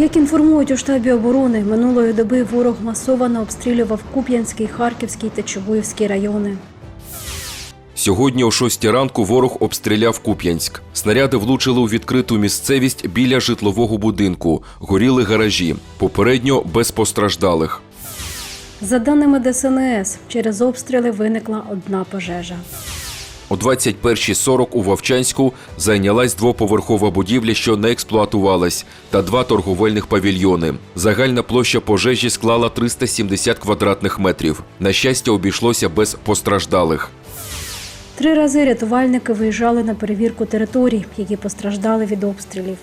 Як інформують у штабі оборони, минулої доби ворог масово обстрілював Куп'янський, Харківський та Чугуївський райони. Сьогодні о 6 ранку ворог обстріляв Куп'янськ. Снаряди влучили у відкриту місцевість біля житлового будинку. Горіли гаражі. Попередньо без постраждалих. За даними ДСНС, через обстріли виникла одна пожежа. О 21.40 у Вовчанську зайнялась двоповерхова будівля, що не експлуатувалась, та два торговельних павільйони. Загальна площа пожежі склала 370 квадратних метрів. На щастя, обійшлося без постраждалих. Три рази рятувальники виїжджали на перевірку територій, які постраждали від обстрілів.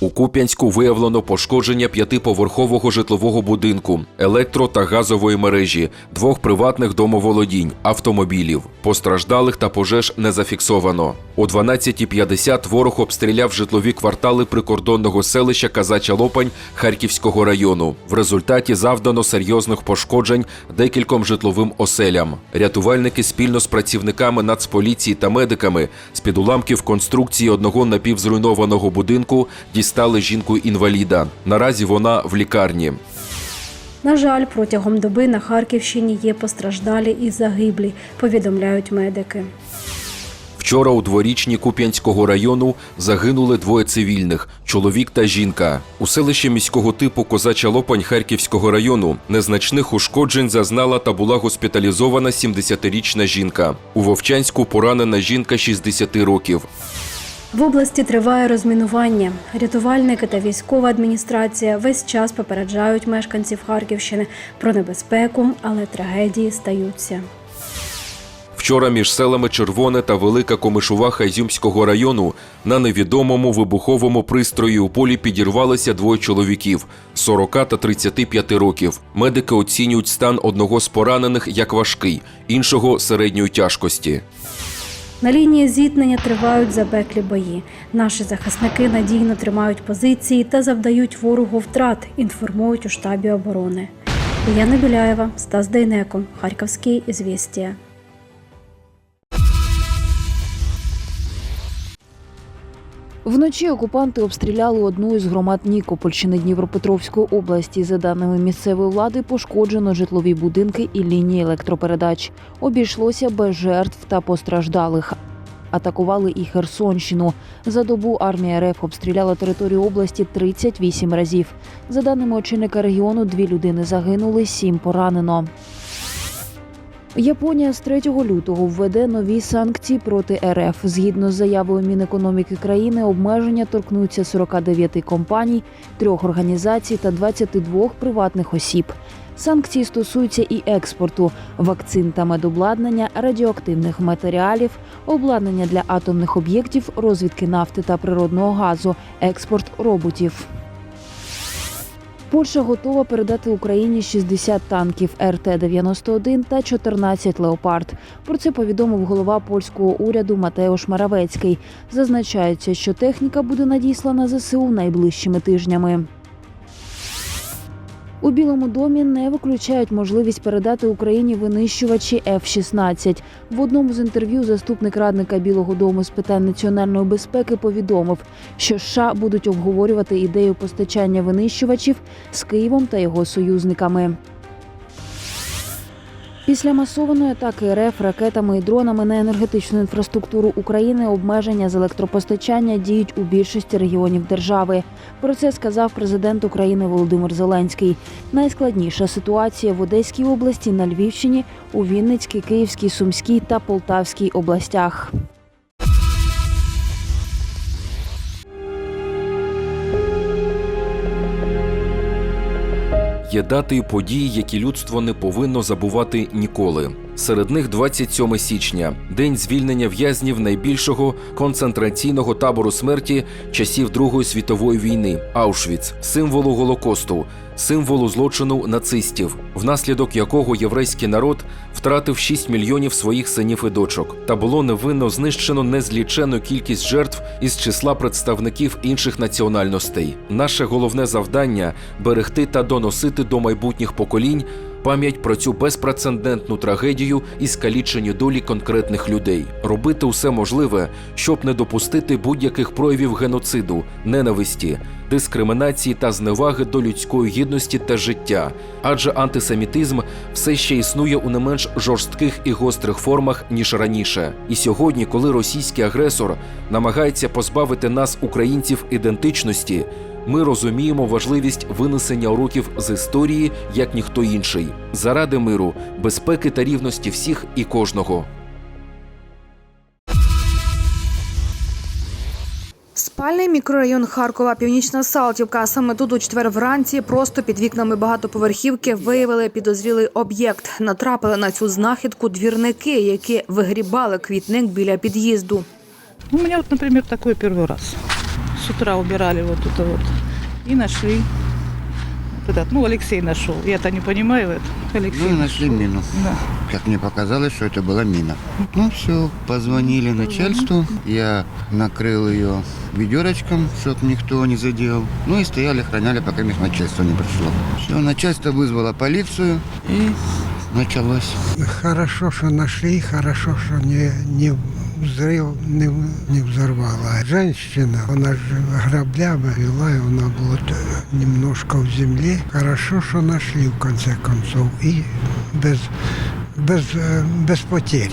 У Куп'янську виявлено пошкодження п'ятиповерхового житлового будинку, електро та газової мережі, двох приватних домоволодінь, автомобілів. Постраждалих та пожеж не зафіксовано. О 12.50 ворог обстріляв житлові квартали прикордонного селища Казача Лопань Харківського району. В результаті завдано серйозних пошкоджень декільком житловим оселям. Рятувальники спільно з працівниками Нацполіції та медиками з-під уламків конструкції одного напівзруйнованого будинку дістали жінку-інваліда. Наразі вона в лікарні. На жаль, протягом доби на Харківщині є постраждалі і загиблі, повідомляють медики. Вчора у дворічні Куп'янського району загинули двоє цивільних чоловік та жінка. У селищі міського типу Козача Лопань Харківського району незначних ушкоджень зазнала та була госпіталізована 70-річна жінка. У Вовчанську поранена жінка 60 років. В області триває розмінування. Рятувальники та військова адміністрація весь час попереджають мешканців Харківщини про небезпеку, але трагедії стаються. Вчора між селами Червоне та Велика Комишуваха Ізюмського району на невідомому вибуховому пристрої у полі підірвалися двоє чоловіків 40 та 35 років. Медики оцінюють стан одного з поранених як важкий, іншого середньої тяжкості. На лінії зіткнення тривають запеклі бої. Наші захисники надійно тримають позиції та завдають ворогу втрат, інформують у штабі оборони. Яна Біляєва, Стас Дейнеко, Харківський ізвістія. Вночі окупанти обстріляли одну із громад Нікопольщини Дніпропетровської області. За даними місцевої влади, пошкоджено житлові будинки і лінії електропередач. Обійшлося без жертв та постраждалих. Атакували і Херсонщину. За добу армія РФ обстріляла територію області 38 разів. За даними очільника регіону, дві людини загинули, сім поранено. Японія з 3 лютого введе нові санкції проти РФ. Згідно з заявою Мінекономіки країни, обмеження торкнуться 49 компаній, трьох організацій та 22 приватних осіб. Санкції стосуються і експорту вакцин та медобладнання, радіоактивних матеріалів, обладнання для атомних об'єктів, розвідки нафти та природного газу, експорт роботів. Польща готова передати Україні 60 танків РТ-91 та 14 леопард. Про це повідомив голова польського уряду Матеуш Маравецький. Зазначається, що техніка буде надіслана ЗСУ найближчими тижнями. У Білому домі не виключають можливість передати Україні винищувачі F-16. В одному з інтерв'ю заступник радника Білого Дому з питань національної безпеки повідомив, що США будуть обговорювати ідею постачання винищувачів з Києвом та його союзниками. Після масованої атаки РФ ракетами і дронами на енергетичну інфраструктуру України обмеження з електропостачання діють у більшості регіонів держави. Про це сказав президент України Володимир Зеленський. Найскладніша ситуація в Одеській області, на Львівщині, у Вінницькій, Київській, Сумській та Полтавській областях. Є дати події, які людство не повинно забувати ніколи. Серед них 27 січня, день звільнення в'язнів найбільшого концентраційного табору смерті часів Другої світової війни Аушвіц, символу Голокосту, символу злочину нацистів, внаслідок якого єврейський народ втратив 6 мільйонів своїх синів і дочок, та було невинно знищено незлічену кількість жертв із числа представників інших національностей. Наше головне завдання берегти та доносити до майбутніх поколінь пам'ять про цю безпрецедентну трагедію і скалічені долі конкретних людей, робити усе можливе, щоб не допустити будь-яких проявів геноциду, ненависті, дискримінації та зневаги до людської гідності та життя, адже антисемітизм все ще існує у не менш жорстких і гострих формах ніж раніше. І сьогодні, коли російський агресор намагається позбавити нас, українців, ідентичності. Ми розуміємо важливість винесення уроків з історії як ніхто інший, заради миру, безпеки та рівності всіх і кожного. Спальний мікрорайон Харкова, Північна Салтівка. Саме тут у четвер вранці, просто під вікнами багатоповерхівки, виявили підозрілий об'єкт. Натрапили на цю знахідку двірники, які вигрібали квітник біля під'їзду. У меня вот, например, такой первый раз. С утра убирали вот это вот и нашли. Вот этот, ну, Алексей нашел. Я-то не понимаю это. Алексей Ну и нашли мину. Да. Как мне показалось, что это была мина. Ну все, позвонили начальству. Я накрыл ее ведерочком, чтобы никто не задел. Ну и стояли, охраняли, пока их начальство не пришло. Все, начальство вызвало полицию и началось. Хорошо, что нашли, хорошо, что не, не взрыв не, не взорвала. Женщина, она же граблями вела, и она была т- немножко в земле. Хорошо, что нашли в конце концов. И без, без, э, без потери.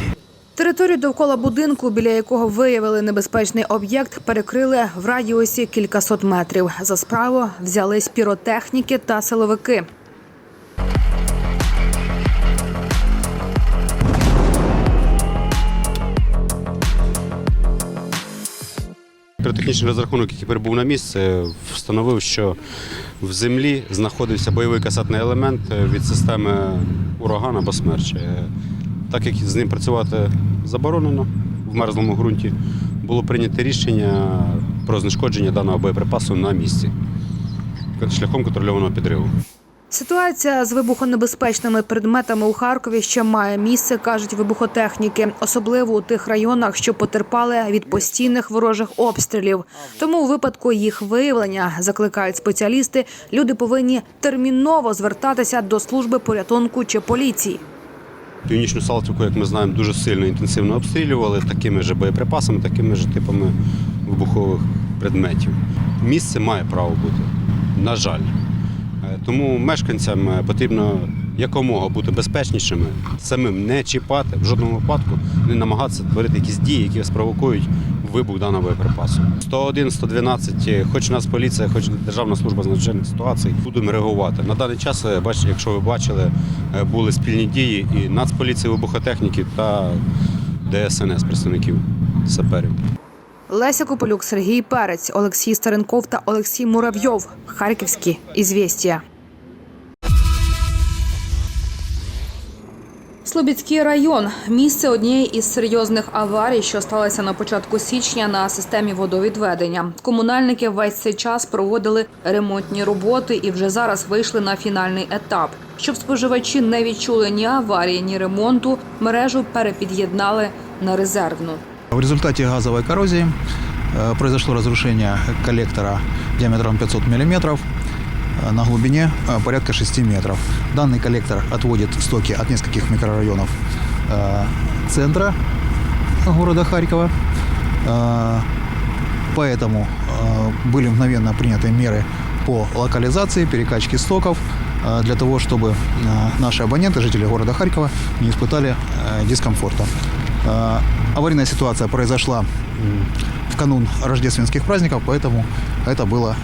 Територію довкола будинку, біля якого виявили небезпечний об'єкт, перекрили в радіусі кількасот метрів. За справу взялись піротехніки та силовики. Піротехнічний розрахунок, який прибув на місце, встановив, що в землі знаходився бойовий касетний елемент від системи ураган або смерч. Е, Так як з ним працювати заборонено в мерзлому ґрунті, було прийнято рішення про знешкодження даного боєприпасу на місці шляхом контрольованого підриву. Ситуація з вибухонебезпечними предметами у Харкові ще має місце, кажуть вибухотехніки, особливо у тих районах, що потерпали від постійних ворожих обстрілів. Тому у випадку їх виявлення закликають спеціалісти, люди повинні терміново звертатися до служби порятунку чи поліції. Північну Салтівку, як ми знаємо, дуже сильно інтенсивно обстрілювали такими ж боєприпасами, такими ж типами вибухових предметів. Місце має право бути, на жаль. Е, Тому мешканцям е, потрібно якомога бути безпечнішими, самим не чіпати, в жодному випадку не намагатися творити якісь дії, які спровокують вибух даного боєприпасу. 101, 112, е, хоч у нас поліція, хоч Державна служба з надзвичайних ситуацій, будемо реагувати. На даний час, якщо ви бачили, були спільні дії і Нацполіції, вибухотехніки та ДСНС представників саперів. Леся Кополюк, Сергій Перець, Олексій Старенков та Олексій Муравйов. Харківські ізвістія. Слобідський район місце однієї із серйозних аварій, що сталося на початку січня на системі водовідведення. Комунальники весь цей час проводили ремонтні роботи і вже зараз вийшли на фінальний етап. Щоб споживачі не відчули ні аварії, ні ремонту, мережу перепід'єднали на резервну. В результате газовой коррозии э, произошло разрушение коллектора диаметром 500 мм на глубине э, порядка 6 метров. Данный коллектор отводит стоки от нескольких микрорайонов э, центра города Харькова. Э, Поэтому э, были мгновенно приняты меры по локализации, перекачке стоков, э, для того, чтобы э, наши абоненты, жители города Харькова, не испытали э, дискомфорта. Э, Аварийная ситуация произошла м, в канун рождественских праздников, поэтому это было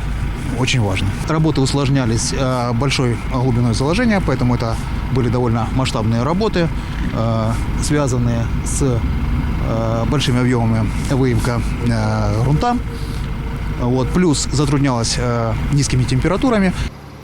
очень важно. Работы усложнялись э, большой глубиной заложения, поэтому это были довольно масштабные работы, э, связанные с э, большими объемами выемка э, грунта. Вот, плюс затруднялось э, низкими температурами.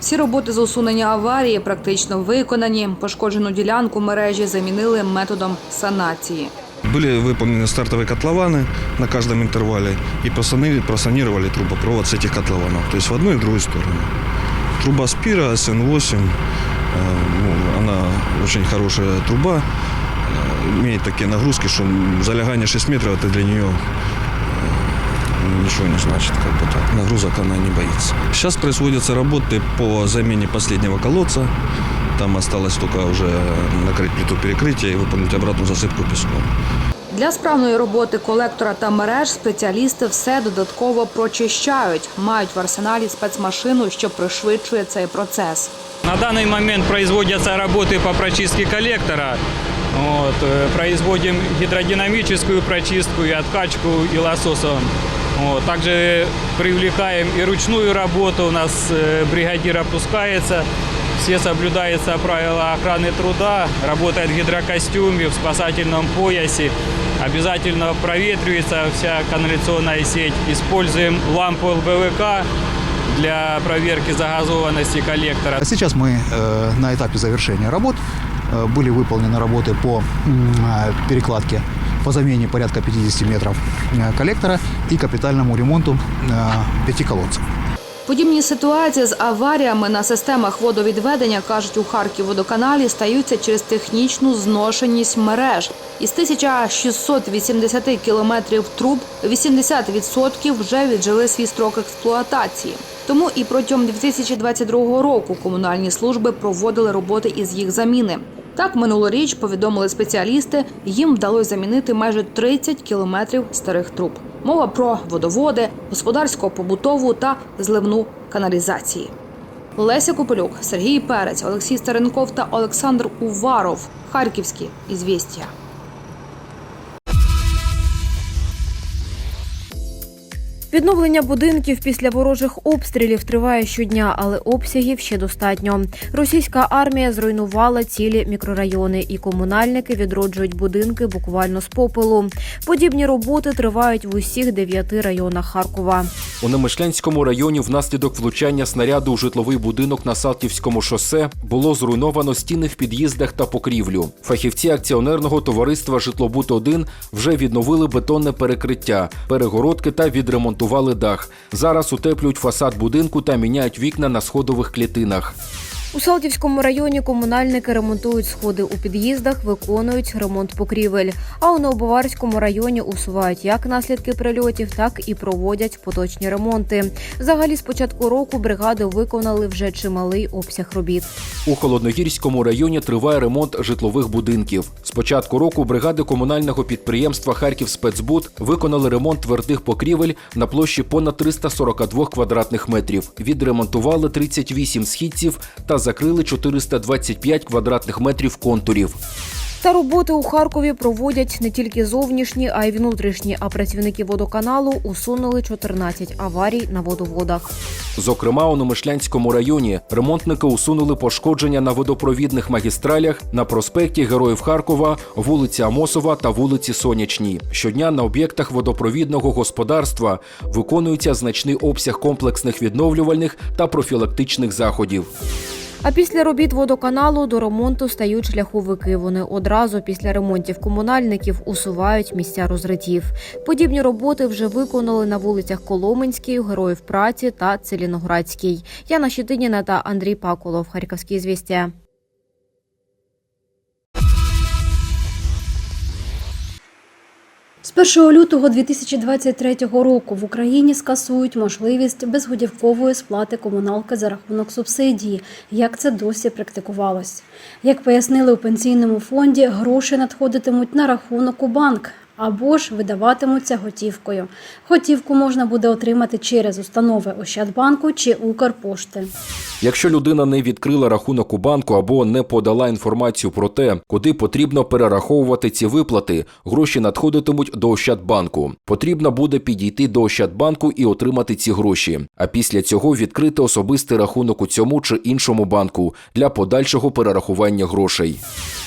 Всі роботи з усунення аварії практично виконані. Пошкоджену ділянку мережі замінили методом санації. Были выполнены стартовые котлованы на каждом интервале и просанировали, трубопровод с этих котлованов, то есть в одну и в другую сторону. Труба Спира СН-8, э, ну, она очень хорошая труба, э, имеет такие нагрузки, что залегание 6 метров это для нее э, ничего не значит, как бы так. Нагрузок она не боится. Сейчас производятся работы по замене последнего колодца Там осталось только уже накрыть плиту перекрытия и выполнить обратную засыпку песком. Для справної роботи колектора та мереж спеціалісти все додатково прочищають. Мають в арсеналі спецмашину, що пришвидшує цей процес. На данный момент производятся работы по прочистке коллектора. Вот, э, производим гидродинамическую прочистку и откачку и лососом. Вот, также привлекаем и ручную работу. У нас э, бригадир опускается. Все соблюдаются правила охраны труда. Работает в гидрокостюме, в спасательном поясе. Обязательно проветривается вся канализационная сеть. Используем лампу ЛБВК для проверки загазованности коллектора. Сейчас мы э, на этапе завершения работ. Э, Были выполнены работы по э, перекладке, по замене порядка 50 метров э, коллектора и капитальному ремонту э, пяти колодцев. Подібні ситуації з аваріями на системах водовідведення, кажуть у Харківводоканалі, стаються через технічну зношеність мереж. Із 1680 кілометрів труб 80% вже віджили свій строк експлуатації. Тому і протягом 2022 року комунальні служби проводили роботи із їх заміни. Так, минулоріч повідомили спеціалісти, їм вдалося замінити майже 30 кілометрів старих труб. Мова про водоводи, господарсько-побутову та зливну каналізації. Леся Копилюк, Сергій Перець, Олексій Старенков та Олександр Уваров. Харківські ізвістія. Відновлення будинків після ворожих обстрілів триває щодня, але обсягів ще достатньо. Російська армія зруйнувала цілі мікрорайони, і комунальники відроджують будинки буквально з попелу. Подібні роботи тривають в усіх дев'яти районах Харкова. У Немишлянському районі внаслідок влучання снаряду у житловий будинок на Салтівському шосе було зруйновано стіни в під'їздах та покрівлю. Фахівці акціонерного товариства Житлобуд-1 вже відновили бетонне перекриття, перегородки та відремонтували дах. Зараз утеплюють фасад будинку та міняють вікна на сходових клітинах. У Салтівському районі комунальники ремонтують сходи у під'їздах, виконують ремонт покрівель. А у Новобаварському районі усувають як наслідки прильотів, так і проводять поточні ремонти. Взагалі, з початку року бригади виконали вже чималий обсяг робіт. У Холодногірському районі триває ремонт житлових будинків. З початку року бригади комунального підприємства Харків спецбуд виконали ремонт твердих покрівель на площі понад 342 квадратних метрів. Відремонтували 38 східців та закрили 425 квадратних метрів контурів. Та роботи у Харкові проводять не тільки зовнішні, а й внутрішні. А працівники водоканалу усунули 14 аварій на водоводах. Зокрема, у Номишлянському районі ремонтники усунули пошкодження на водопровідних магістралях на проспекті Героїв Харкова, вулиці Амосова та вулиці Сонячній. Щодня на об'єктах водопровідного господарства виконується значний обсяг комплексних відновлювальних та профілактичних заходів. А після робіт водоканалу до ремонту стають шляховики. Вони одразу після ремонтів комунальників усувають місця розритів. Подібні роботи вже виконали на вулицях Коломенській, Героїв праці та Целіноградській. Яна Щетиніна та Андрій Паколов. Харківські звістя. З 1 лютого 2023 року в Україні скасують можливість безгодівкової сплати комуналки за рахунок субсидії, як це досі практикувалось. Як пояснили у пенсійному фонді, гроші надходитимуть на рахунок у банк або ж видаватимуться готівкою. Готівку можна буде отримати через установи Ощадбанку чи Укрпошти. Якщо людина не відкрила рахунок у банку або не подала інформацію про те, куди потрібно перераховувати ці виплати, гроші надходитимуть до Ощадбанку. Потрібно буде підійти до Ощадбанку і отримати ці гроші. А після цього відкрити особистий рахунок у цьому чи іншому банку для подальшого перерахування грошей.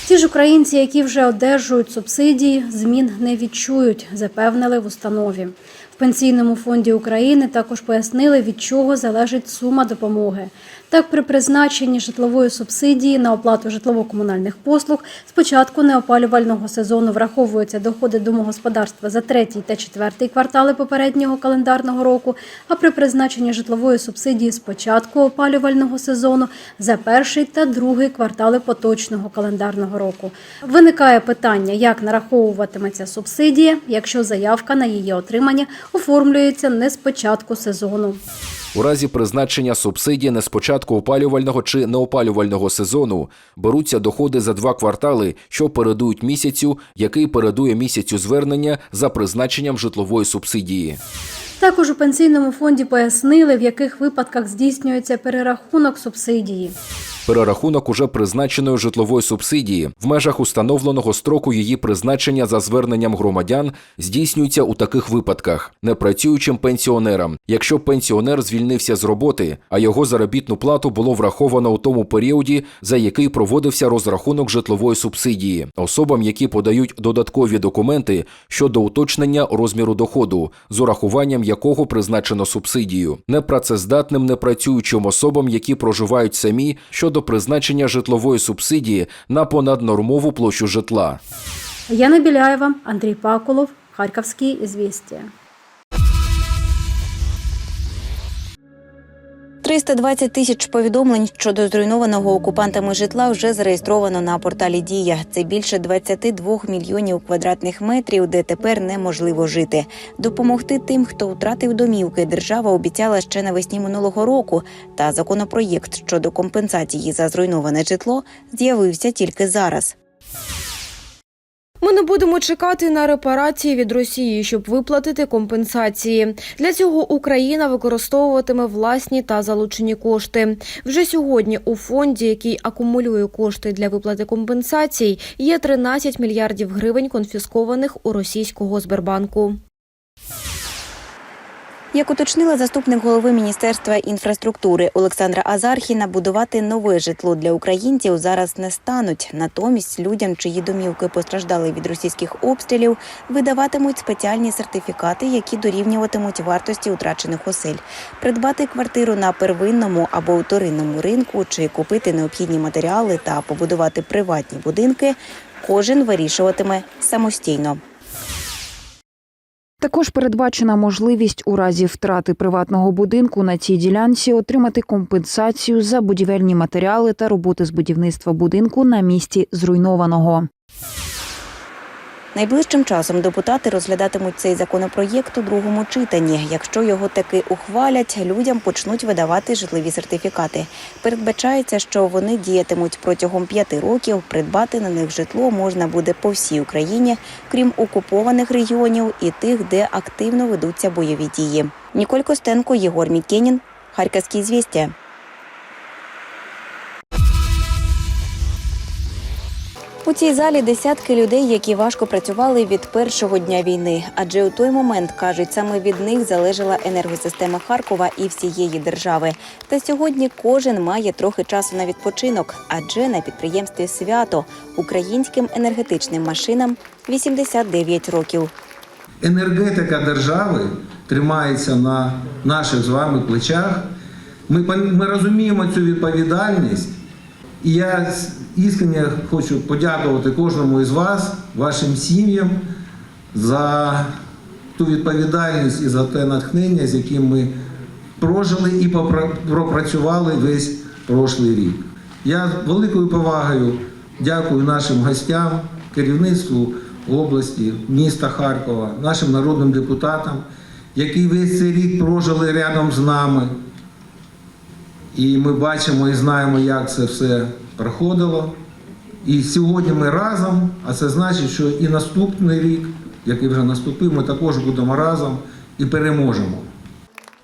Ті ж українці, які вже одержують субсидії, змін не відчують, запевнили в установі. В пенсійному фонді України також пояснили, від чого залежить сума допомоги. Так, при призначенні житлової субсидії на оплату житлово-комунальних послуг з початку неопалювального сезону враховуються доходи домогосподарства за третій та четвертий квартали попереднього календарного року, а при призначенні житлової субсидії з початку опалювального сезону за перший та другий квартали поточного календарного року. Виникає питання, як нараховуватиметься субсидія, якщо заявка на її отримання оформлюється не з початку сезону. У разі призначення субсидії не з початку опалювального чи неопалювального сезону беруться доходи за два квартали, що передують місяцю, який передує місяцю звернення за призначенням житлової субсидії. Також у пенсійному фонді пояснили, в яких випадках здійснюється перерахунок субсидії. Перерахунок уже призначеної житлової субсидії. В межах установленого строку її призначення за зверненням громадян здійснюється у таких випадках непрацюючим пенсіонерам, якщо пенсіонер звільнився з роботи, а його заробітну плату було враховано у тому періоді, за який проводився розрахунок житлової субсидії, особам, які подають додаткові документи щодо уточнення розміру доходу, з урахуванням якого призначено субсидію, непрацездатним непрацюючим особам, які проживають самі щодо призначення житлової субсидії на понаднормову площу житла. Яна Біляєва, Андрій Пакулов, Харківські ізвістія. 320 тисяч повідомлень щодо зруйнованого окупантами житла вже зареєстровано на порталі Дія. Це більше 22 мільйонів квадратних метрів, де тепер неможливо жити. Допомогти тим, хто втратив домівки, держава обіцяла ще навесні минулого року. Та законопроєкт щодо компенсації за зруйноване житло з'явився тільки зараз. Ми не будемо чекати на репарації від Росії, щоб виплатити компенсації. Для цього Україна використовуватиме власні та залучені кошти. Вже сьогодні у фонді, який акумулює кошти для виплати компенсацій, є 13 мільярдів гривень конфіскованих у російського Сбербанку. Як уточнила заступник голови Міністерства інфраструктури Олександра Азархіна, будувати нове житло для українців зараз не стануть. Натомість людям, чиї домівки постраждали від російських обстрілів, видаватимуть спеціальні сертифікати, які дорівнюватимуть вартості утрачених осель. Придбати квартиру на первинному або вторинному ринку, чи купити необхідні матеріали та побудувати приватні будинки, кожен вирішуватиме самостійно. Також передбачена можливість у разі втрати приватного будинку на цій ділянці отримати компенсацію за будівельні матеріали та роботи з будівництва будинку на місці зруйнованого. Найближчим часом депутати розглядатимуть цей законопроєкт у другому читанні. Якщо його таки ухвалять, людям почнуть видавати житлові сертифікати. Передбачається, що вони діятимуть протягом п'яти років. Придбати на них житло можна буде по всій Україні, крім окупованих регіонів і тих, де активно ведуться бойові дії. Ніколь Костенко, Єгор Мікенін, Харківські звістя. У цій залі десятки людей, які важко працювали від першого дня війни. Адже у той момент кажуть, саме від них залежала енергосистема Харкова і всієї держави. Та сьогодні кожен має трохи часу на відпочинок, адже на підприємстві свято українським енергетичним машинам 89 років. енергетика держави тримається на наших з вами плечах. Ми, ми розуміємо цю відповідальність. І я іскренне хочу подякувати кожному із вас, вашим сім'ям, за ту відповідальність і за те натхнення, з яким ми прожили і пропрацювали весь прошлий рік. Я з великою повагою дякую нашим гостям, керівництву області, міста Харкова, нашим народним депутатам, які весь цей рік прожили рядом з нами. І ми бачимо і знаємо, як це все проходило. І сьогодні ми разом, а це значить, що і наступний рік, який вже наступив, ми також будемо разом і переможемо.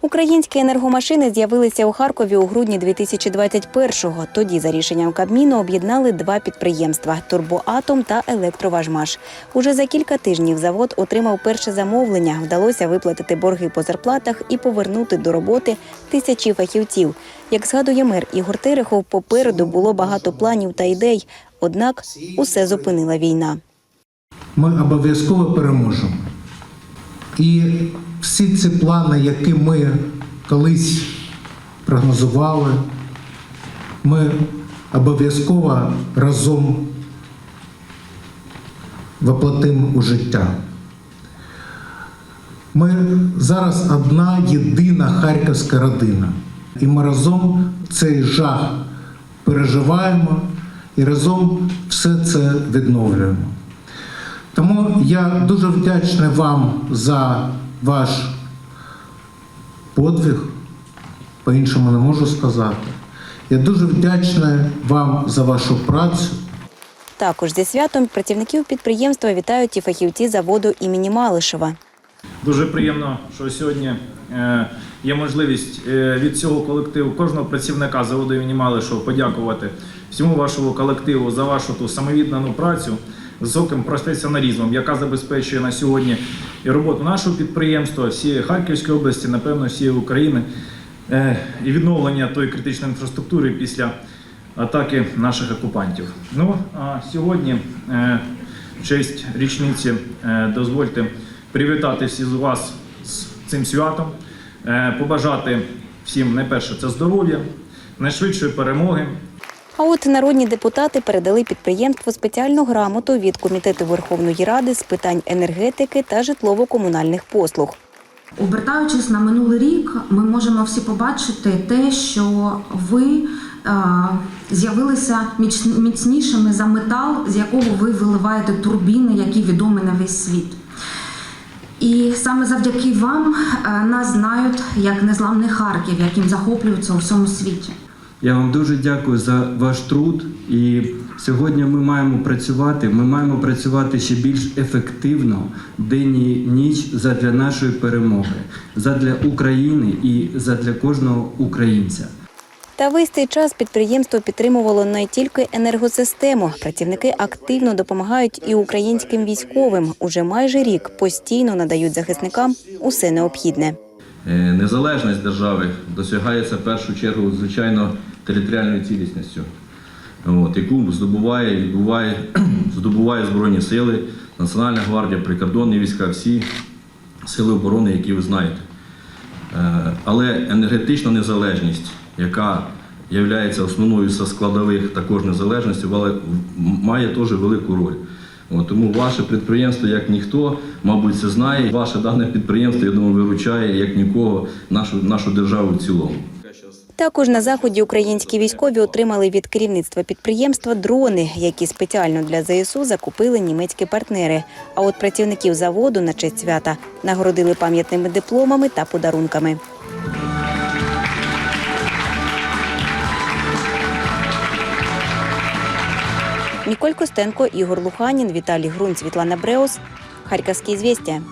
Українські енергомашини з'явилися у Харкові у грудні 2021-го. Тоді, за рішенням Кабміну, об'єднали два підприємства Турбоатом та Електроважмаш. Уже за кілька тижнів завод отримав перше замовлення. Вдалося виплатити борги по зарплатах і повернути до роботи тисячі фахівців. Як згадує мер Ігор Терехов, попереду було багато планів та ідей. Однак усе зупинила війна. ми обов'язково переможемо. І всі ці плани, які ми колись прогнозували, ми обов'язково разом воплотимо у життя. Ми зараз одна єдина харківська родина. І ми разом цей жах переживаємо і разом все це відновлюємо. Тому я дуже вдячний вам за ваш подвиг, по-іншому не можу сказати. Я дуже вдячний вам за вашу працю. Також зі святом працівників підприємства вітають і фахівці заводу імені Малишева. Дуже приємно, що сьогодні е, є можливість е, від цього колективу, кожного працівника заводу імені Малишева подякувати всьому вашому колективу за вашу ту самовіддану працю з професіоналізмом, яка забезпечує на сьогодні і роботу нашого підприємства, всієї Харківської області, напевно, всієї України е, і відновлення тої критичної інфраструктури після атаки наших окупантів. Ну а сьогодні, е, в честь річниці, е, дозвольте привітати всіх з вас з цим святом, побажати всім найперше це здоров'я, найшвидшої перемоги. А от народні депутати передали підприємству спеціальну грамоту від Комітету Верховної Ради з питань енергетики та житлово-комунальних послуг. Обертаючись на минулий рік, ми можемо всі побачити те, що ви е, з'явилися міцнішими за метал, з якого ви виливаєте турбіни, які відомі на весь світ. І саме завдяки вам е, нас знають як незламний Харків, яким захоплюються у всьому світі. Я вам дуже дякую за ваш труд. І сьогодні ми маємо працювати. Ми маємо працювати ще більш ефективно день і ніч задля нашої перемоги, задля України і задля кожного українця. Та весь цей час підприємство підтримувало не тільки енергосистему. Працівники активно допомагають і українським військовим. Уже майже рік постійно надають захисникам усе необхідне. Е, Незалежність держави досягається в першу чергу, звичайно, територіальною цілісністю, от, яку здобуває, відбуває, здобуває Збройні сили, Національна гвардія, прикордонні війська, всі сили оборони, які ви знаєте. Е, Але енергетична незалежність, яка є основною зі складових також незалежності, має теж велику роль. От, тому ваше підприємство, як ніхто, мабуть, це знає. Ваше дане підприємство, я думаю, виручає як нікого нашу, нашу державу в цілому. Також на заході українські військові отримали від керівництва підприємства дрони, які спеціально для ЗСУ закупили німецькі партнери. А от працівників заводу на честь свята нагородили пам'ятними дипломами та подарунками. Ніколь Костенко, Ігор Луханін, Віталій Грунь, Світлана Бреус. Харківські звістя.